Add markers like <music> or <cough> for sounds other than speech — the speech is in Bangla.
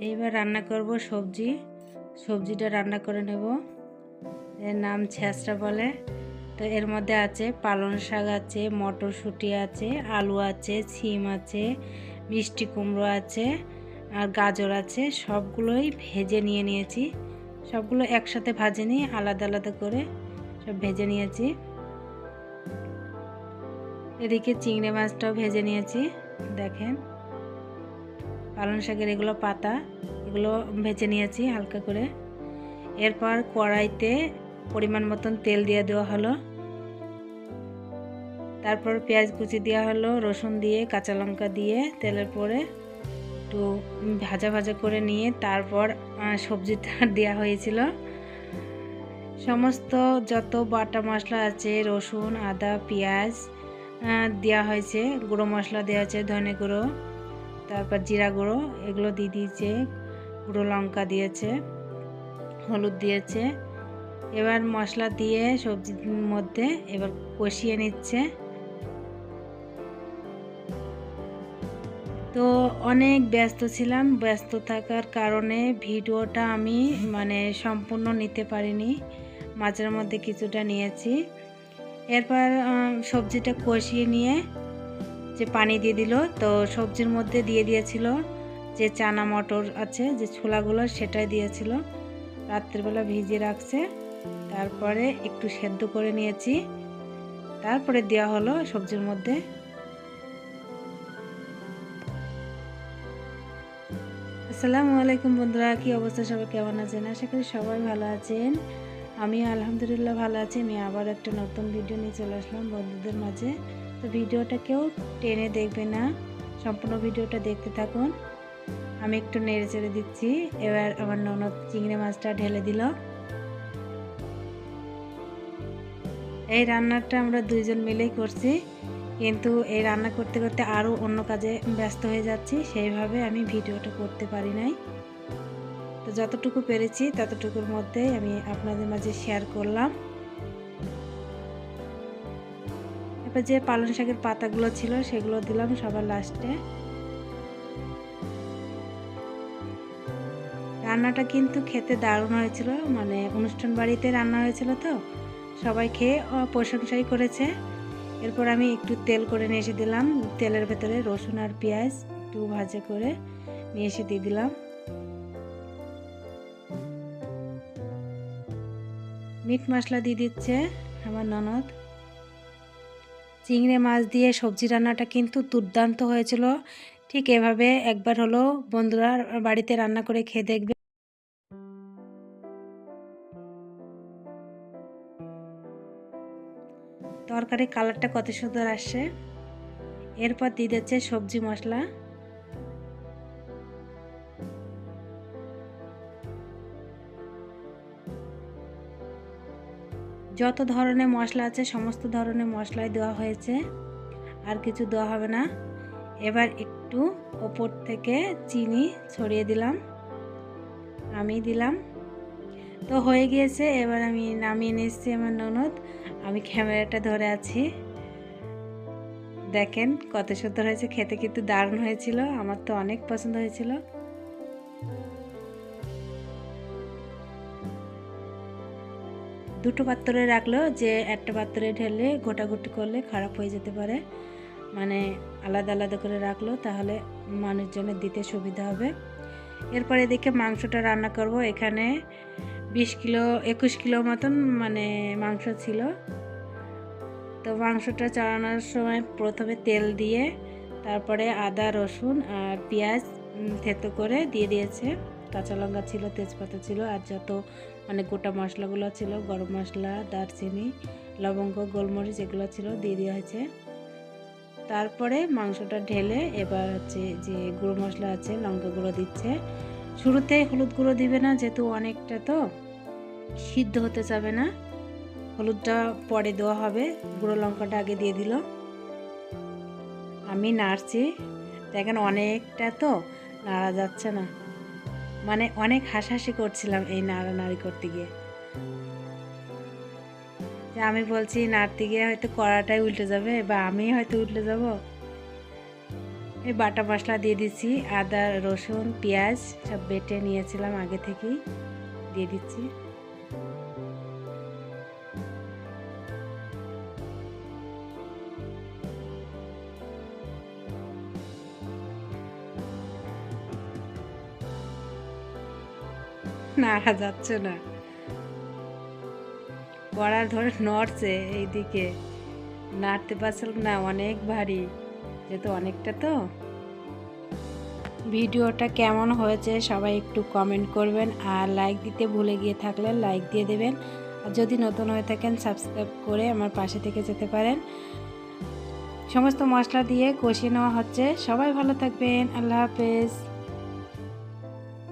এইবার রান্না করব সবজি। সবজিটা রান্না করে নেব। এর নাম ছেঁচড়া বলে। তো এর মধ্যে আছে পালং শাক আছে, মটরশুঁটি আছে, আলু আছে সিম আছে, মিষ্টি কুমড়ো আছে আর গাজর আছে। সবগুলোই ভেজে নিয়ে নিয়েছি। সবগুলো একসাথে ভাজে নিয়ে আলাদা আলাদা করে সব ভেজে নিয়েছি। এদিকে চিংড়ি মাছটাও ভেজে নিয়েছি। দেখেন। পালং শাকের এগুলো পাতা, এগুলো ভেজে নিয়েছি হালকা করে। এরপর কড়াইতে পরিমাণ মতন তেল দিয়ে দেওয়া হলো। তারপর পেঁয়াজ কুচি দেওয়া হলো, রসুন দিয়ে, কাঁচা লঙ্কা দিয়ে তেলের পরে একটু ভাজা ভাজা করে নিয়ে তারপর সবজিটা <laughs> দেওয়া হয়েছিল। সমস্ত যত বাটা মশলা আছে, রসুন, আদা, পেঁয়াজ দেওয়া হয়েছে, গুঁড়ো মশলা দেওয়া আছে, ধনে গুঁড়ো। তারপর জিরা গুঁড়ো, এগুলো দিয়ে দিয়েছে, গুঁড়ো লঙ্কা দিয়েছে, হলুদ দিয়েছে। এবার মশলা দিয়ে সবজির মধ্যে এবার কষিয়ে নিচ্ছে। তো অনেক ব্যস্ত ছিলাম, ব্যস্ত থাকার কারণে ভিডিওটা আমি মানে সম্পূর্ণ নিতে পারিনি, মাঝের মধ্যে কিছুটা নিয়েছি। এরপর সবজিটা কষিয়ে নিয়ে যে পানি দিয়ে দিল, তো সবজির মধ্যে দিয়ে দিয়েছিল যে চানা মটর আছে, যে ছোলাগুলো সেটাই দিয়েছিল। রাত্রিবেলা ভিজিয়ে রাখছে। তারপরে একটু সেদ্ধ করে নিয়েছি। তারপরে দেওয়া হলো সবজির মধ্যে। আসসালামু আলাইকুম বন্ধুরা, কি অবস্থা সবাই কেমন আছেন? আশা করি সবাই ভালো আছেন। আমি আলহামদুলিল্লাহ ভালো আছি। আমি আবার একটা নতুন ভিডিও নিয়ে চলে আসলাম বন্ধুদের মাঝে। তো ভিডিওটা কেউ টেনে দেখবে না। সম্পূর্ণ ভিডিওটা দেখতে থাকুন। আমি একটু নেড়ে চেড়ে দিচ্ছি। এবার আমার ননদ চিংড়ি মাছটা ঢেলে দিল। এই রান্নাটা আমরা দুইজন মিলেই করছি। কিন্তু এই রান্না করতে করতে আরও অন্য কাজে ব্যস্ত হয়ে যাচ্ছি। সেইভাবে আমি ভিডিওটা করতে পারি নাই। তো যতটুকু পেরেছি ততটুকুর মধ্যে আমি আপনাদের মাঝে শেয়ার করলাম। এবার যে পালং শাকের পাতাগুলো ছিল সেগুলো দিলাম সবার লাস্টে রান্নাটা কিন্তু খেতে দারুণ হয়েছিল মানে অনুষ্ঠান বাড়িতে রান্না হয়েছিল তো, সবাই খেয়ে প্রশংসাই করেছে। এরপর আমি একটু তেল করে নিয়ে এসে দিলাম, তেলের ভেতরে রসুন আর পেঁয়াজ একটু ভাজা করে নিয়ে এসে দিয়ে দিলাম। মিট মশলা দিয়ে দিচ্ছে আমার ননদ। চিংড়ি মাছ দিয়ে সবজি রান্নাটা কিন্তু দুর্দান্ত হয়েছিল। ঠিক এভাবে একবার হলো বন্ধুরা বাড়িতে রান্না করে খেয়ে দেখবে। তরকারি কালারটা কত সুন্দর আসছে। এরপর দিয়ে দিচ্ছে সবজি মশলা। যত ধরনের মশলা আছে, সমস্ত ধরনের মশলাই দেওয়া হয়েছে। আর কিছু দেওয়া হবে না। এবার একটু ওপর থেকে চিনি ছড়িয়ে দিলাম। আমি দিলাম। তো হয়ে গিয়েছে। এবার আমি নামিয়ে নিচ্ছি আমার ননদ। আমি ক্যামেরাটা ধরে আছি। দেখেন কত সুন্দর হয়েছে। খেতে কিন্তু দারুণ হয়েছিল। আমার তো অনেক পছন্দ হয়েছিল। দুটো পাত্রে রাখলেও যে একটা পাত্রে ঢেলে গোটাগুটি করলে খারাপ হয়ে যেতে পারে। মানে আলাদা আলাদা করে রাখল তাহলে মানুষজনের দিতে সুবিধা হবে। এরপরে এদিকে মাংসটা রান্না করব। এখানে বিশ কিলো, একুশ কিলো মতন মানে মাংস ছিল। তো মাংসটা চালানোর সময় প্রথমে তেল দিয়ে, তারপরে আদা, রসুন আর পেঁয়াজ থেতো করে দিয়ে দিয়েছে। কাঁচা লঙ্কা ছিল, তেজপাতা ছিল আর যত মানে গোটা মশলাগুলো ছিল, গরম মশলা, দারচিনি, লবঙ্গ, গোলমরিচ এগুলো ছিল, দিয়ে দেওয়া হয়েছে। তারপরে মাংসটা ঢেলে এবার হচ্ছে যে গুঁড়ো মশলা আছে, লঙ্কা গুঁড়ো দিচ্ছে। শুরুতে হলুদ গুঁড়ো দিবে না, যেহেতু অনেকটা তো সিদ্ধ হতে যাবে না। হলুদটা পরে দেওয়া হবে, গুঁড়ো লঙ্কাটা আগে দিয়ে দিল। আমি নাড়ছি, দেখেন অনেকটা তো নাড়া যাচ্ছে না। মানে অনেক হাসাহাসি করছিলাম এই নাড়ানাড়ি করতে গিয়ে। যে আমি বলছি, নাড়তে গিয়ে হয়তো কড়াটাই উল্টে যাবে বা আমি হয়তো উল্টে যাব। এই বাটা মশলা দিয়ে দিচ্ছি, আদা, রসুন, পেঁয়াজ সব বেটে নিয়েছিলাম আগে থেকেই, দিয়ে দিচ্ছি। নাড়া যাচ্ছে না। কড়ার ধরে নড়ছে এইদিকে। নাড়তে পারছিলাম না, অনেক ভারী। যেহেতু অনেকটা তো। ভিডিওটা কেমন হয়েছে সবাই একটু কমেন্ট করবেন, আর লাইক দিতে ভুলে গিয়ে থাকলে লাইক দিয়ে দেবেন। আর যদি নতুন হয়ে থাকেন সাবস্ক্রাইব করে আমার পাশে থেকে যেতে পারেন। সমস্ত মশলা দিয়ে কষিয়ে নেওয়া হচ্ছে। সবাই ভালো থাকবেন। আল্লাহ হাফেজ।